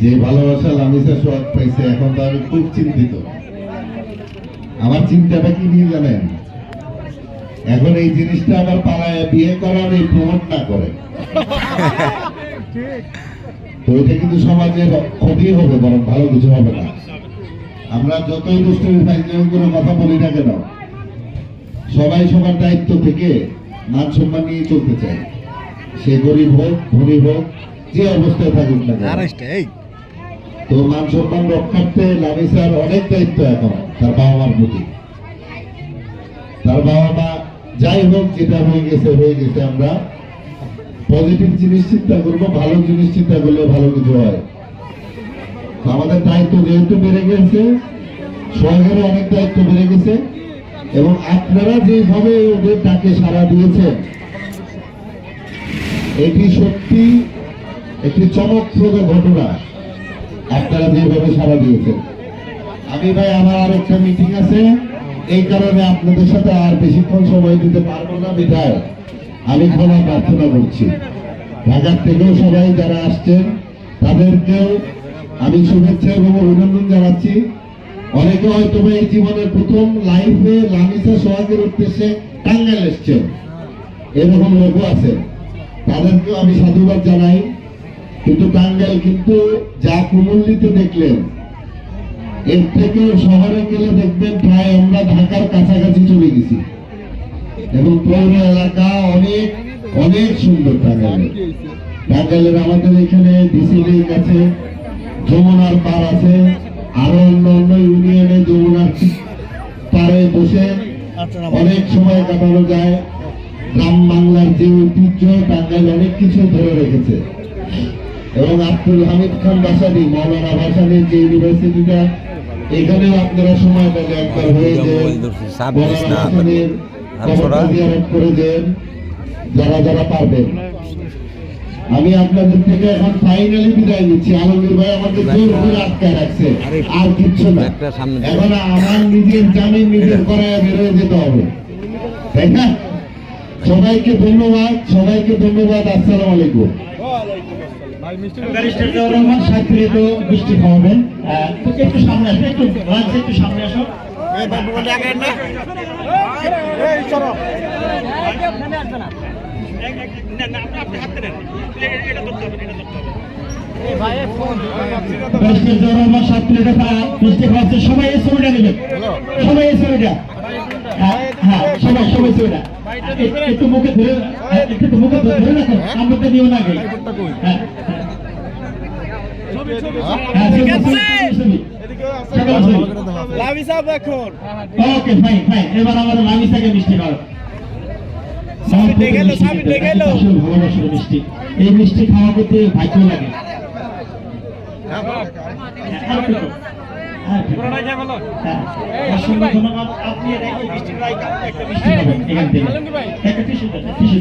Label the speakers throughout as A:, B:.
A: যে ভালোবাসা লামিসা সোহাগ পাইছে, এখন তো আমি খুব চিন্তিত। আমার চিন্তাটা কি নিয়ে জানেন? এখন এই জিনিসটা আবার পালায় বিয়ে করার এই প্রমোট করে। তো এটা কিন্তু সমাজের ক্ষতি হবে, বরং ভালো কিছু হবে না। আমরা যতই দুষ্টমি ফাইজলামি করে কথা বলি না কেন, সবাই সবার দায়িত্ব থেকে মান সম্মান নিয়ে চলতে চাই। সে গরিব হোক, ধনী হোক যে অবস্থায় থাকুক না। তো মান সম্মান রক্ষার্থে লামিসার অনেক দায়িত্ব এখন তার বাবা মার প্রতি। তার বাবা মা যাই হোক যেটা হয়ে গেছে হয়ে গেছে আমরা পজিটিভ জিনিস চিন্তা করব ভালো জিনিস চিন্তা করলে ভালো কিছু হয়। আমাদের দায়িত্ব যেহেতু বেড়ে গেছে সোহাগেরও অনেক দায়িত্ব বেড়ে গেছে এবং আপনারা যেভাবে ওদের ডাকে সাড়া দিয়েছেন এটি সত্যি একটি চমকপ্রদ ঘটনা আপনারা যেভাবে সাড়া দিয়েছেন। আমি ভাই, আমার আর একটা মিটিং আছে। এই কারণে আপনাদের সাথে আর বেশিক্ষণ সময় দিতে পারব না বিধায় আমি ক্ষমা প্রার্থনা করছি। ঢাকার থেকেও সবাই যারা আসছেন, তাদেরকেও আমি শুভেচ্ছা এবং অভিনন্দন জানাচ্ছি। অনেকে হয়তো এই জীবনের প্রথম লাইফে লামিসা সোহাগের উদ্দেশ্যে টাঙ্গাইল এসছেন। এরকম লোকও আছে তাদেরকেও আমি সাধুবাদ জানাই। কিন্তু টাঙ্গাইল কিন্তু যা কুমল্লিতে দেখলেন, এর থেকে শহরে গেলে দেখবেন প্রায় আমরা ঢাকার কাছাকাছি চলে গেছি। এবং পৌর এলাকা অনেক অনেক সুন্দর টাঙ্গাইলের। টাঙ্গাইলের আমাদের এখানে ডিসি লেক আছে, যমুনার পার আছে, আরও অন্য অন্য ইউনিয়নে যমুনার পারে বসে অনেক সময় কাটানো যায়। গ্রাম বাংলার যে ঐতিহ্য, টাঙ্গাইল অনেক কিছু ধরে রেখেছে। এবং আব্দুল হামিদ খান বাসানি মৌলানা বাসানির যে ইউনিভার্সিটিটা এখানেও আপনারা সময় পেলে একবার হয়ে যে মৌলানা বাসানির কবরটা জিয়ারত করে দেন যারা যারা পারবেন আমি আপনাদের থেকে এখন ফাইনালি বিদায় নিচ্ছি। আলমগীর ভাই আমাকে জোর করে আটকায় রাখছে। আর কিচ্ছু না। এখন আমার নিজের জামিন নিজের করায় বেরোয় যেতে হবে। তাই না? সবাইকে ধন্যবাদ সবাইকে ধন্যবাদ। আসসালামু আলাইকুম।
B: রহমান সাক্ষী তো বৃষ্টি খাওয়াবেন। আহ, একটু সামনে আসো একটু লাঞ্চ একটু সামনে আসো। ব্যারিস্টার জিয়াউর রহমান সাত প্লেটে বৃষ্টি খাওয়াচ্ছে। সবাই এই ছবিটা নেবেন সবাই এই ছবিটা। হ্যাঁ হ্যাঁ সবাই সবাই ছবিটা। একটু- একটু মুখে ধরে হ্যাঁ, একটু মুখে ধরে রাখো। আমরা তো দিও না হ্যাঁ? হ্যাঁ ছবি, ছবি, ছবি, ছবি। সবাই ছবি। ওকে ফাইন ফাইন এবার মিষ্টি
C: সামনে গেল।
B: ভালোবাসার মিষ্টি। এই মিষ্টি খাওয়া করতে ভাগ্য লাগে। হ্যাঁ, একটু একটু। হ্যাঁ। আপনি একটা মিষ্টি খাবেন। এখান থেকে। একটা টিস্যু দেন, টিস্যু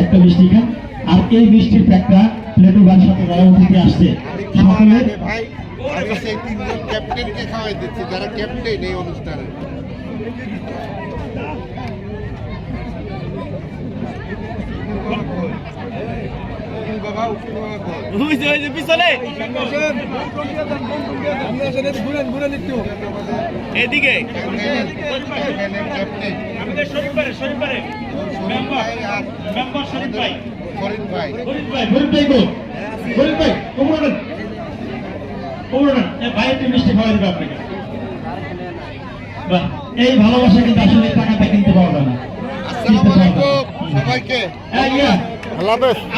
B: একটা মিষ্টি খান। আর এই মিষ্টির প্যাকটা প্লেটো গান সাথে গরম থেকে আসছে। সকলের
A: ভাই আমি সেই তিনজন ক্যাপ্টেনকে খাওয়াই দিচ্ছি যারা ক্যাপ্টেন এই অনুষ্ঠানে।
C: ওই যে ওই যে পিছনে। এদিকে।
A: ক্যাপ্টেন
B: আমাদের শরীফ ভাই শরীফ ভাই মেম্বার মেম্বার শরীফ ভাই
A: ফরিদ ভাই
B: শরীফ ভাই শরীফ ভাই গো শরীফ ভাই কোমর দেন কোমর দেন এই ভাই একটু মিষ্টি খাওয়া দিবে আপনাকে বাহ, এই ভালোবাসা কিন্তু আসলে টাকাতে কিনতে পাওয়া যায় না।
A: আসসালামু আলাইকুম সবাইকে।
B: হ্যাঁ,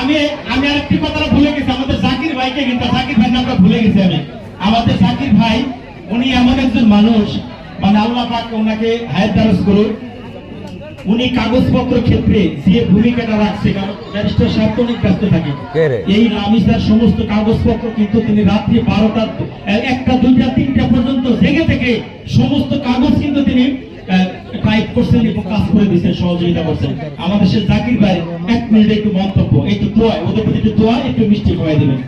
B: আমি আমি আরেকটি কথা ভুলে গেছি। আমাদের জাকির ভাইকে কিন্তু জাকির ভাই নামটা ভুলে গেছি আমি। আমাদের জাকির ভাই উনি এমন একজন মানুষ মানে আল্লাহ পাক ওনাকে হায়াত দারাজ করুন উনি কাগজপত্র ক্ষেত্রে যে ভূমিকাটা রাখছে কারণ ব্যারিস্টার সাহেব তো অনেক ব্যস্ত থাকে। এই নামিসার সমস্ত কাগজপত্র কিন্তু তিনি রাত্রি বারোটা একটা দুইটা তিনটা পর্যন্ত জেগে থেকে সমস্ত কাগজ কিন্তু তিনি টাইপ করছেন এবং কাজ করে দিচ্ছেন সহযোগিতা করছেন। আমাদের সে জাকির ভাই এক মিনিটে একটু মন্তব্য একটু দোয়া, ওদের প্রতি একটু দোয়া, একটু মিষ্টি খাওয়াই দেবেন।